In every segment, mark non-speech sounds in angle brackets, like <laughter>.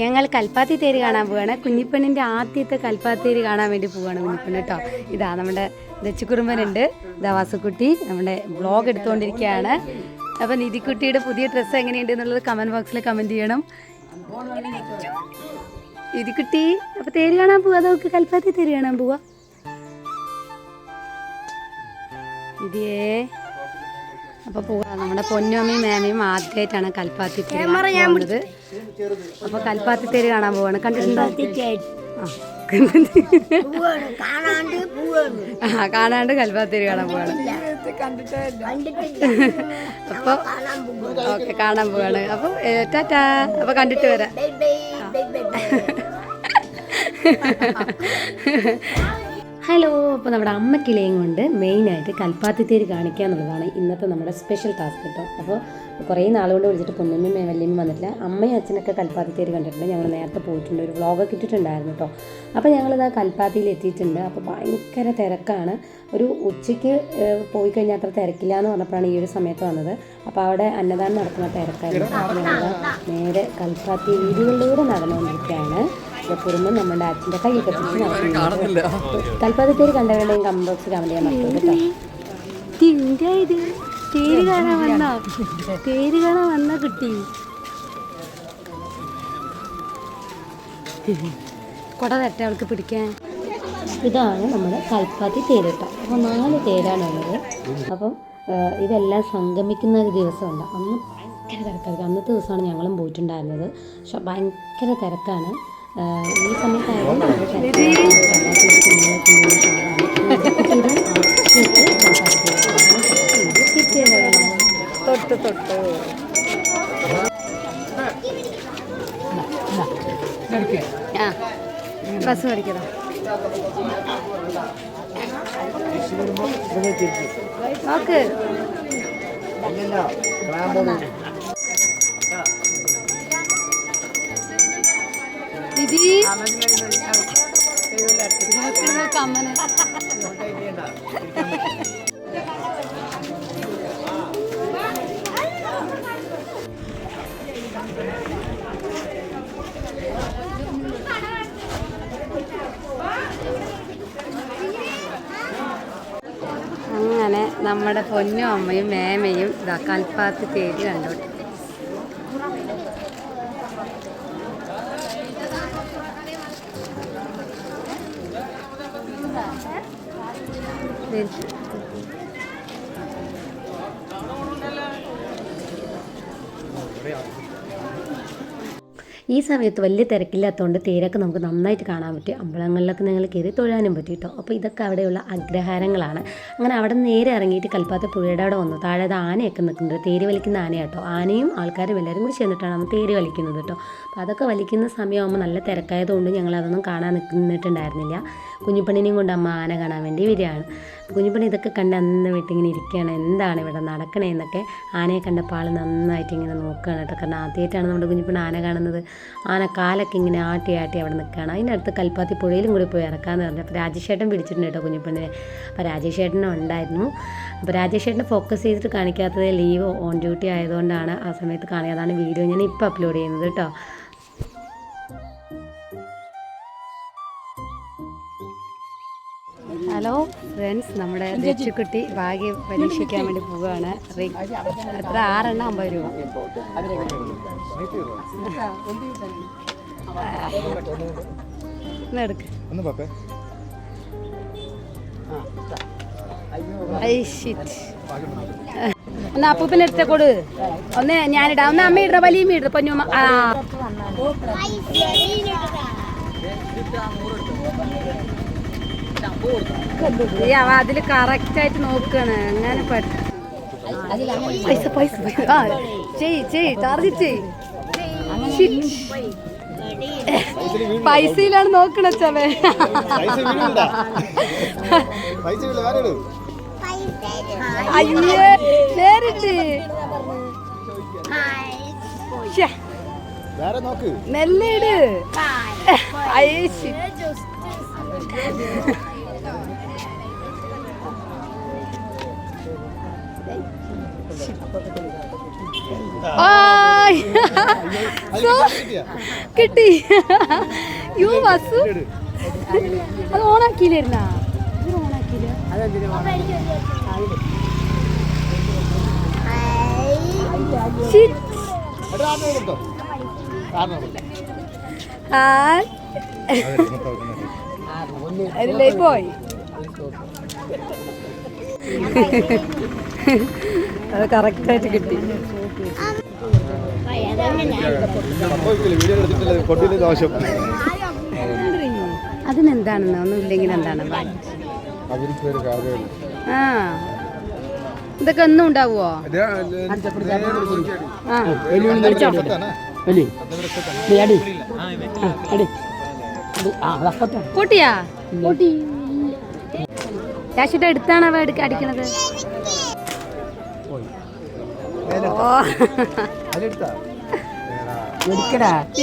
ഞങ്ങൾ കൽപ്പാത്തി തേര് കാണാൻ പോവാണ്. കുഞ്ഞിപ്പെണ്ണിന്റെ ആദ്യത്തെ കൽപ്പാത്തി തേര് കാണാൻ വേണ്ടി പോവാണ് കുഞ്ഞിപ്പെണ്ണ് കേട്ടോ. ഇതാ നമ്മുടെ ദച്ചുകുറുമ്പനുണ്ട്. ഇതാ വാസുക്കുട്ടി നമ്മുടെ ബ്ലോഗ് എടുത്തുകൊണ്ടിരിക്കുകയാണ് അപ്പം നിധിക്കുട്ടിയുടെ പുതിയ ഡ്രസ്സ് എങ്ങനെയുണ്ട് എന്നുള്ളത് കമന്റ് ബോക്സിൽ കമന്റ് ചെയ്യണം. നിധിക്കുട്ടി അപ്പോൾ തേര് കാണാൻ പോവാ. നമുക്ക് കൽപ്പാത്തി തേര് കാണാൻ പോവാ. ഇതേ അപ്പോൾ പോവാ നമ്മുടെ പൊന്നമ്മയും മേമയും ആദ്യമായിട്ടാണ് കൽപ്പാത്തി പോകുന്നത്. അപ്പോൾ കൽപ്പാത്തി തേര് കാണാൻ പോവാണ്. കണ്ടിട്ടുണ്ടോ? ആ കാണാണ്ട് പോവാണ്. ആ കാണാണ്ട് കൽപ്പാത്തി തേര് കാണാൻ പോവാണ്. അപ്പോൾ പോവാണ്. ഓക്കെ കാണാൻ പോവാണ്. അപ്പോൾ ടാറ്റാ. അപ്പോൾ കണ്ടിട്ട് വരാം. <laughs> ഹലോ അപ്പോൾ നമ്മുടെ അമ്മക്കിളയും കൊണ്ട് മെയിനായിട്ട് കൽപ്പാത്തി തേര് കാണിക്കുക എന്നുള്ളതാണ് ഇന്നത്തെ നമ്മുടെ സ്പെഷ്യൽ ടാസ്ക് കേട്ടോ അപ്പോൾ കുറേ നാളുകൊണ്ട് വിളിച്ചിട്ട് പൊന്നമ്മയും വല്യമ്മയും വന്നിട്ടില്ല. അമ്മയും അച്ഛനൊക്കെ കൽപ്പാത്തി തേര് കണ്ടിട്ടുണ്ട്. ഞങ്ങൾ നേരത്തെ പോയിട്ടുണ്ട്. ഒരു വ്ളോഗൊക്കെ ഇട്ടിട്ടുണ്ടായിരുന്നു കേട്ടോ അപ്പോൾ ഞങ്ങളിത് കൽപ്പാത്തിയിൽ എത്തിയിട്ടുണ്ട്. അപ്പോൾ ഭയങ്കര തിരക്കാണ്. ഒരു ഉച്ചയ്ക്ക് പോയി കഴിഞ്ഞാൽ അത്ര തിരക്കില്ല എന്ന് പറഞ്ഞപ്പോഴാണ് ഈ ഒരു സമയത്ത് വന്നത്. അപ്പോൾ അവിടെ അന്നദാനം നടക്കുന്ന തിരക്കായിരുന്നു. അപ്പോൾ ഞങ്ങൾ നേരെ കൽപ്പാത്തി വീടുകളിലൂടെ നടന്നുകൊണ്ടിരിക്കുകയാണ്. കുറുമ്പ് നമ്മുടെ അച്ഛന്റെ കൈയൊക്കെ പിടിച്ച് നടക്കുന്നുണ്ട്. കൽപ്പാത്തി തേര് കണ്ടവരുടെയും കമ്പോക്സ് കമന്റ് ചെയ്യാൻ മറക്കരുത് കേട്ടോ. ഇത് തേര് കാണാൻ വന്ന? തേര് കാണാൻ വന്ന കുട്ടി? കൊട തട്ടെ അവൾക്ക് പിടിക്കാൻ. ഇതാണ് നമ്മുടെ കൽപ്പാത്തി തേരട്ട അപ്പൊ അപ്പോൾ നാല് തേരാണുള്ളത് അപ്പം ആ, ഇതെല്ലാം സംഗമിക്കുന്ന ഒരു ദിവസമുണ്ട് അന്ന് ഭയങ്കര തിരക്കായിരിക്കും അന്നത്തെ ദിവസമാണ് ഞങ്ങളും പോയിട്ടുണ്ടായിരുന്നത്. പക്ഷെ ഭയങ്കര തിരക്കാണ്. ഈ കുഞ്ഞുങ്ങളെ തൊട്ട് തൊട്ട് ആ ബസ് പഠിക്കണോ നോക്ക് അങ്ങനെ നമ്മുടെ പൊന്നും അമ്മയും മേമയും ഇതാ കൽപ്പാത്ത് തേടി കണ്ടോട്ടെ. ഈ സമയത്ത് വലിയ തിരക്കില്ലാത്തതുകൊണ്ട് തേരൊക്കെ നമുക്ക് നന്നായിട്ട് കാണാൻ പറ്റും. അമ്പലങ്ങളിലൊക്കെ നിങ്ങൾ കയറി തൊഴാനും പറ്റും കേട്ടോ അപ്പോൾ ഇതൊക്കെ അവിടെയുള്ള അഗ്രഹാരങ്ങളാണ്. അങ്ങനെ അവിടെ നേരെ ഇറങ്ങിയിട്ട് കൽപ്പാത്ത പുഴയുടെ അവിടെ വന്നു. താഴെ അത് ആനയൊക്കെ നിൽക്കുന്നുണ്ട്. തേര് വലിക്കുന്ന ആന കേട്ടോ ആനയും ആൾക്കാരും എല്ലാവരും കൂടി ചെന്നിട്ടാണ് നമ്മൾ തേര് വലിക്കുന്നത് കേട്ടോ അപ്പോൾ അതൊക്കെ വലിക്കുന്ന സമയമാകുമ്പോൾ നല്ല തിരക്കായതുകൊണ്ട് ഞങ്ങൾ അതൊന്നും കാണാൻ നിന്നിട്ടുണ്ടായിരുന്നില്ല. കുഞ്ഞിപ്പണ്ണിനെയും കൊണ്ട് അമ്മ ആന കാണാൻ വേണ്ടി വരികയാണ്. കുഞ്ഞിപ്പണി ഇതൊക്കെ കണ്ട് അന്ന് വീട്ടിങ്ങനെ ഇരിക്കുകയാണ്. എന്താണ് ഇവിടെ നടക്കണേ എന്നൊക്കെ ആനയെ കണ്ടപ്പോൾ ആൾ നന്നായിട്ട് ഇങ്ങനെ നോക്കുകയാണ് കേട്ടോ. കാരണം ആദ്യമായിട്ടാണ് നമ്മുടെ കുഞ്ഞിപ്പണി ആന കാണുന്നത്. ആന കാലൊക്കെ ഇങ്ങനെ ആട്ടി ആട്ടി അവിടെ നിൽക്കുകയാണ്. അടുത്ത് കൽപ്പാത്തി പുഴയിലും കൂടി പോയി ഇറക്കാമെന്ന് പറഞ്ഞു. അപ്പോൾ രാജേഷേട്ടൻ പിടിച്ചിട്ടുണ്ട് കേട്ടോ കുഞ്ഞിപ്പണ്ണിനെ അപ്പോൾ രാജേഷേട്ടനും ഉണ്ടായിരുന്നു. അപ്പോൾ രാജേഷേട്ടനെ ഫോക്കസ് ചെയ്തിട്ട് കാണിക്കാത്തത് ലീവ് ഓൺ ഡ്യൂട്ടി ആയതുകൊണ്ടാണ് ആ സമയത്ത് കാണിക്കാതാണ് വീഡിയോ ഞാൻ ഇപ്പോൾ അപ്ലോഡ് ചെയ്യുന്നത് കേട്ടോ. ഹലോ ഫ്രണ്ട്സ് നമ്മുടെ രക്ഷക്കുട്ടി ഭാഗ്യം പരീക്ഷിക്കാൻ വേണ്ടി പോവുകയാണ്. എത്ര? ആറെണ്ണം അമ്പത് രൂപ. ഒന്ന് എടുക്ക്. ഒന്ന് അപ്പൂപ്പിന്റെ അടുത്ത കൊടു. ഒന്ന് ഞാനിടാം. ഒന്ന് അമ്മ ഇട വലിയ ഇട പൊന്നുമ്മ. ആ. ഈ അവ അതിൽ കറക്റ്റ് ആയിട്ട് നോക്കാണ്. അങ്ങനെ പൈസ പൈസ ചെയ് ചെയ് ചെയ്. പൈസയിലാണ് നോക്കണ ചവേ അയ്യേ നേരിട്ട്. നെല്ലിട് അയ്യേ സോ കിട്ടി യോ വസു അത് ഓണാക്കിയില്ലായിരുന്നാ ഓണാക്കിയില്ല Shit. എടാ, ആറിന് കൊടുത്തോ? ആറിന് കൊടുത്തോ? ഹായ് അതെ, മൊത്തം വെക്കുന്നത്. അതിലേക്ക് പോയി അത് കറക്റ്റായിട്ട് കിട്ടി. അതിനെന്താണെന്ന്? ഒന്നും ഇല്ലെങ്കിൽ എന്താണ്. ആ. ഇതൊക്കെ ഒന്നും ഉണ്ടാവുമോ. പൊട്ടിയാ? പൊട്ടി. രാശിയുടെ അടുത്താണ് അവ എടുക്ക അടിക്കണത്?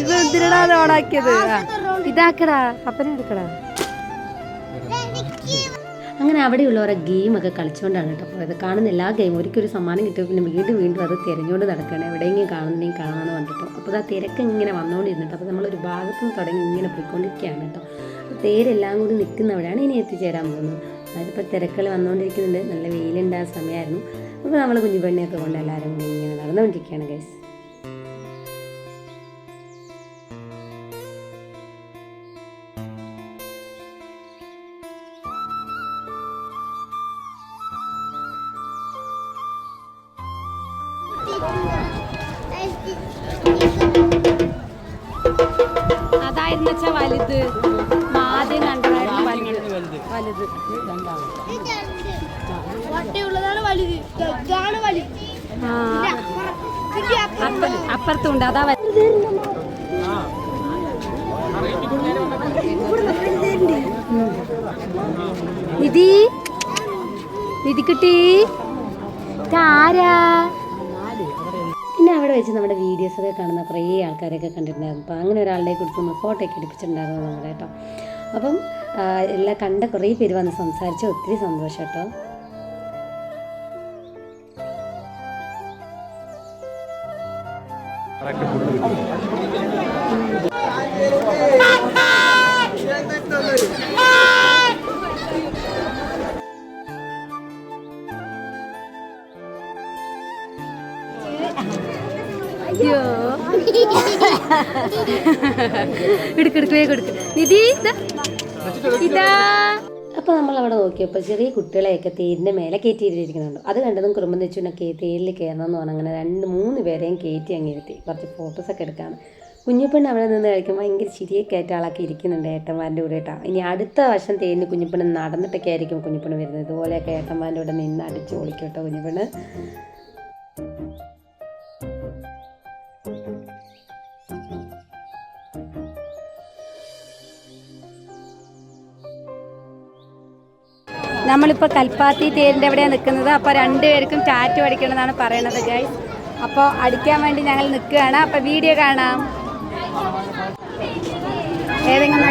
ഇത് എന്തിനാ അത് ഓണാക്കിയത്? ആ, ഇതാക്കടാ. പപ്പനെ എടുക്കടാ. അങ്ങനെ അവിടെയുള്ളവരെ ഗെയിമൊക്കെ കളിച്ചുകൊണ്ടാണ് കേട്ടോ പോയത്. കാണുന്ന എല്ലാ ഗെയിമും ഒരിക്കലും സമ്മാനം കിട്ടിയ പിന്നെ വീണ്ടും വീണ്ടും അത് തിരഞ്ഞുകൊണ്ട് നടക്കുകയാണ്. എവിടെയെങ്കിലും കാണുന്നെങ്കിൽ കാണാമെന്ന് പറഞ്ഞിട്ടോ. അപ്പോൾ ആ തിരക്ക് ഇങ്ങനെ വന്നുകൊണ്ടിരുന്നിട്ട് അപ്പോൾ നമ്മളൊരു ഭാഗത്തു നിന്ന് തുടങ്ങി ഇങ്ങനെ പോയിക്കൊണ്ടിരിക്കുകയാണ് കേട്ടോ. അപ്പോൾ തേരെല്ലാം കൂടി നിൽക്കുന്നവിടെയാണ് ഇനി എത്തിച്ചേരാൻ പോകുന്നത്. അതിലിപ്പോൾ തിരക്കുകൾ വന്നുകൊണ്ടിരിക്കുന്നുണ്ട് നല്ല വെയിലുണ്ട് ആ സമയമായിരുന്നു അപ്പോൾ നമ്മൾ കുഞ്ഞുപെണ്ണിയൊക്കെ കൊണ്ട് എല്ലാവരും കൂടി ഇങ്ങനെ നടന്നുകൊണ്ടിരിക്കുകയാണ് ഗൈസ് അതായിരുന്നു വലുത്. വലുത് വട്ടിയുള്ളതാണ് വലുത്. ഇതാണ് വലുത് അപ്പുറത്തുണ്ട്. അതാ നിധി. നിധി കിട്ടി. ആരാ പിന്നെ അവിടെ വെച്ച് നമ്മുടെ വീഡിയോസ് ഒക്കെ കാണുന്ന കുറേ ആൾക്കാരൊക്കെ കണ്ടിട്ടുണ്ടായിരുന്നു. അപ്പോൾ അങ്ങനെ ഒരാളുടെ കുറിച്ച് നമ്മൾ ഫോട്ടോ ഒക്കെ എടുപ്പിച്ചിട്ടുണ്ടായിരുന്നു നമ്മുടെ കേട്ടോ. അപ്പം എല്ലാം കണ്ട കുറേ പേര് വന്ന് സംസാരിച്ച ഒത്തിരി സന്തോഷം കേട്ടോ. അയ്യോ. <laughs> എടുക്കെടുക്കേ എടുക്ക് വേഗം നിധി ഇതാ ഇതാ. അപ്പോൾ നമ്മൾ അവിടെ നോക്കിയപ്പോൾ ചെറിയ കുട്ടികളെയൊക്കെ തേരിന്റെ മേലെ കയറ്റിയിട്ടിരിക്കുന്നുണ്ട്. അത് കണ്ടതും കുടുംബം വെച്ചുകൊണ്ടൊക്കെ തേരിൽ കയറണം എന്ന് പറഞ്ഞാൽ അങ്ങനെ രണ്ട് മൂന്ന് പേരെയും കയറ്റി അങ്ങ് ഇരുത്തി. കുറച്ച് ഫോട്ടോസൊക്കെ എടുക്കാണ് കുഞ്ഞുപ്പെണ്ണ് അവിടെ നിന്ന് കഴിക്കുമ്പോൾ ഭയങ്കര ചിരിയൊക്കെ ആയിട്ട് ആളൊക്കെ ഇരിക്കുന്നുണ്ട് ഏട്ടന്മാരുടെ കൂടെ കേട്ടോ. ഇനി അടുത്ത വർഷം തേരിന് കുഞ്ഞുപ്പെണ്ണ് നടന്നിട്ടൊക്കെ ആയിരിക്കും കുഞ്ഞുപ്പെണ്ണ് വരുന്നത്. ഇതുപോലെയൊക്കെ ഏട്ടന്മാരുടെ കൂടെ നിന്ന് അടിച്ച് പൊളിക്കും കേട്ടോ നമ്മളിപ്പോൾ കൽപ്പാത്തി തേരിന്റെ എവിടെയാണ് നിൽക്കുന്നത് അപ്പോൾ രണ്ടുപേർക്കും ടാറ്റു അടിക്കണമെന്നാണ് പറയണത് ഗൈസ് അപ്പോൾ അടിക്കാൻ വേണ്ടി ഞങ്ങൾ നിൽക്കുകയാണ്. അപ്പോൾ വീഡിയോ കാണാം. ഏതെങ്കിലും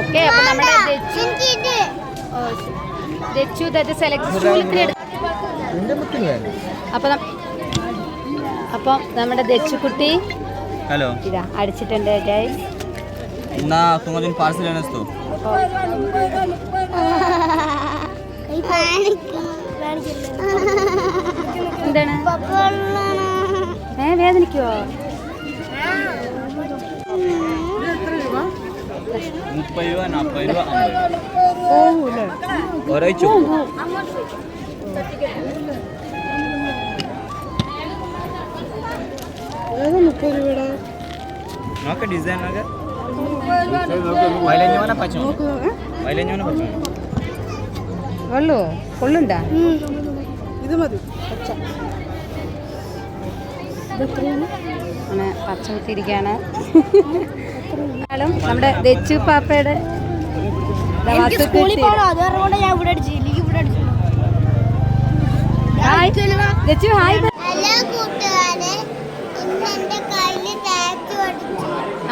ഓക്കെ അപ്പോൾ നമ്മുടെ ദത്ത് സെലക്ട് സ്കൂളിൽ അപ്പോൾ നമ്മുടെ ദച്ചുക്കുട്ടി ഹലോ ഇതാ അടിച്ചിട്ടുണ്ട് ഗൈസ് না তোমার জন্য পার্সেল এনেছ তো വേദനിക്കോ മുപ്പത് രൂപ നാൽപ്പത് രൂപ ഒരാഴ്ച നോക്ക ഡിസൈൻ ഒക്കെ മൈലേജ് പച്ച മൈലേജ് പച്ച കൊള്ളോ കൊള്ളുണ്ടാ അങ്ങനെ പച്ച കുത്തിയിരിക്കുകയാണ് നമ്മുടെ ദച്ചു പാപ്പയുടെ ദച്ചു വസുക്ക് സ്കൂളിൽ എത്തി. പോകണം അത് കാരണം കൊണ്ട് ഞാൻ ഇവിടെ അടിച്ചു ഇല്ലെങ്കിൽ ഇവിടെ അടിച്ചു ഹായ് ദച്ചു ഹായ് പറ. ഹലോ കൂട്ടുകാരെ ഇന്ന് എന്റെ കയ്യിൽ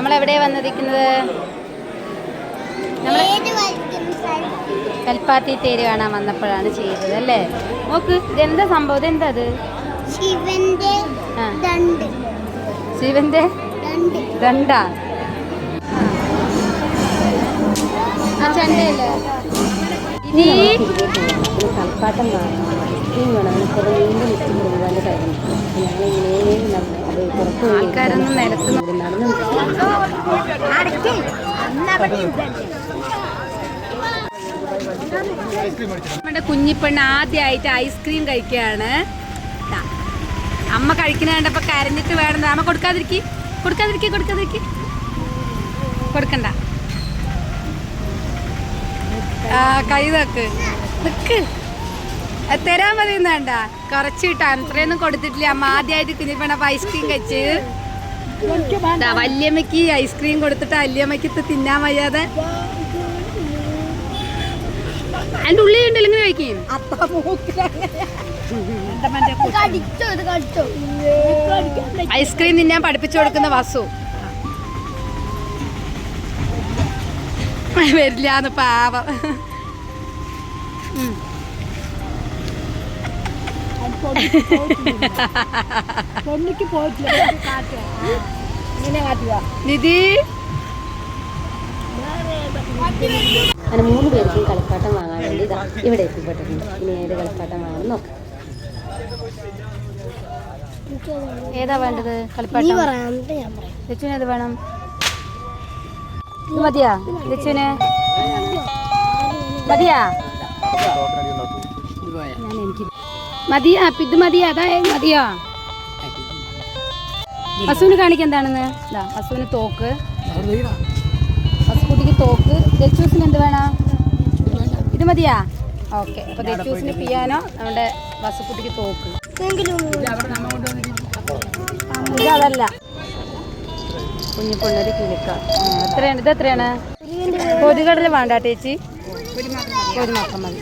നമ്മളെവിടെയാ വന്നിരിക്കുന്നത്? കൽപ്പാത്തി തേര് കാണാൻ വന്നപ്പോഴാണ് ചെയ്തത് അല്ലേ? നോക്ക് ഇതെന്താ സംഭവം? ഇതെന്താ അത് ശിവന്റെ ശിവന്റെ ദണ്ട്. ചെണ്ടയല്ലേ? ഇനി കളിപ്പാട്ടം കാണാം. ഇങ്ങനെ ഞങ്ങളിങ്ങനെ പുറത്ത് ആൾക്കാരൊന്നും നമ്മുടെ കുഞ്ഞിപ്പെണ്ണ് ആദ്യമായിട്ട് ഐസ്ക്രീം കഴിക്കുകയാണ്. അമ്മ കഴിക്കുന്ന കണ്ടപ്പോ കരഞ്ഞിട്ട് വേണം. അമ്മ കൊടുക്കാതിരിക്കി. കൊടുക്കാതിരിക്കി കൊടുക്കാതിരിക്കി. കൊടുക്കണ്ട. കൈ നോക്ക്. അത് തരാൻ മതി വേണ്ട കുറച്ച് കിട്ടാൻ ഇത്രയൊന്നും കൊടുത്തിട്ടില്ല. അമ്മ ആദ്യമായിട്ട് കുഞ്ഞിപ്പെണ്ണ ഐസ്ക്രീം കഴിച്ച്. ദാ, വല്യമ്മയ്ക്ക് ഐസ്ക്രീം കൊടുത്തിട്ട് വല്യമ്മയ്ക്ക് ഇത് തിന്നാൻ വയ്യാതെ. അതിന്റെ ഉള്ളിലുണ്ടല്ലോ ഇങ്ങനെ കഴിക്കും കടിച്ചോ ഇത് കടിച്ചോ? ഐസ്ക്രീം തിന്നാൻ പഠിപ്പിച്ചു കൊടുക്കുന്ന വസു. വരില്ലാന്ന് പാവം. പൊന്നിക്ക് പോയിട്ടില്ല നിധി അങ്ങനെ മൂന്ന് പേർക്കും കളിപ്പാട്ടം വാങ്ങാൻ വേണ്ടി ഇതാ ഇവിടെ എത്തിപ്പെട്ടിട്ടുണ്ട്. ഇനി ഏത് കളിപ്പാട്ടം വാങ്ങണം നോക്കാം. ഏതാ വേണ്ടത്? കളിപ്പാട്ടം? ലച്ചുവിന് ഏത് വേണം? മതിയാ? ലച്ചുവിന്? മതിയാ? മതിയാ ഇത് മതിയാ അതാ മതിയാ. പശുവിന് കാണിക്കാൻ എന്താണെന്ന്? ഇതാ തോക്ക്. പശുക്കുട്ടിക്ക് തോക്ക്. ദച്ചൂസിന് എന്ത് വേണം? ഇത് മതിയാ? ഓക്കെ അപ്പൊ ദച്ചൂസിന് പിയാനോ നമ്മുടെ വസുക്കുട്ടിക്ക് തോക്ക്. അതല്ല. കുഞ്ഞിപ്പൊണ്ണൊരു കിഴക്ക എത്രയാണ് ഇത് എത്രയാണ്? പൊതുകടല വേണ്ട ചേച്ചി. ഒരു മാത്രം മതി.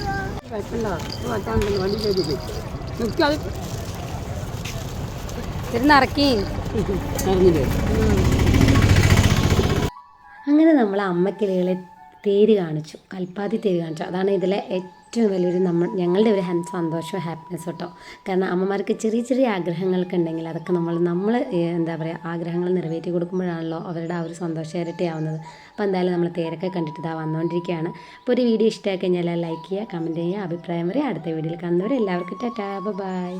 അങ്ങനെ നമ്മൾ അമ്മക്കിളികളെ തേര് കാണിച്ചു. കൽപ്പാത്തി തേര് കാണിച്ചു. അതാണ് ഇതിലെ ഏറ്റവും വലിയൊരു നമ്മൾ ഞങ്ങളുടെ ഒരു സന്തോഷവും ഹാപ്പിനെസ് കേട്ടോ കാരണം അമ്മമാർക്ക് ചെറിയ ചെറിയ ആഗ്രഹങ്ങളൊക്കെ ഉണ്ടെങ്കിൽ അതൊക്കെ നമ്മൾ നമ്മൾ എന്താ പറയുക ആഗ്രഹങ്ങൾ നിറവേറ്റി കൊടുക്കുമ്പോഴാണല്ലോ അവരുടെ ആ ഒരു സന്തോഷം ഇരട്ടിയാവുന്നത്. അപ്പോൾ എന്തായാലും നമ്മൾ തേരൊക്കെ കണ്ടിട്ട് ഇതാ വന്നുകൊണ്ടിരിക്കുകയാണ് അപ്പോൾ ഒരു വീഡിയോ ഇഷ്ടമായി കഴിഞ്ഞാൽ ലൈക്ക് ചെയ്യുക കമന്റ് ചെയ്യുക അഭിപ്രായം വരെ അടുത്ത വീഡിയോയിൽ കാണുന്നവരെ എല്ലാവർക്കും ടാറ്റാ ബൈ.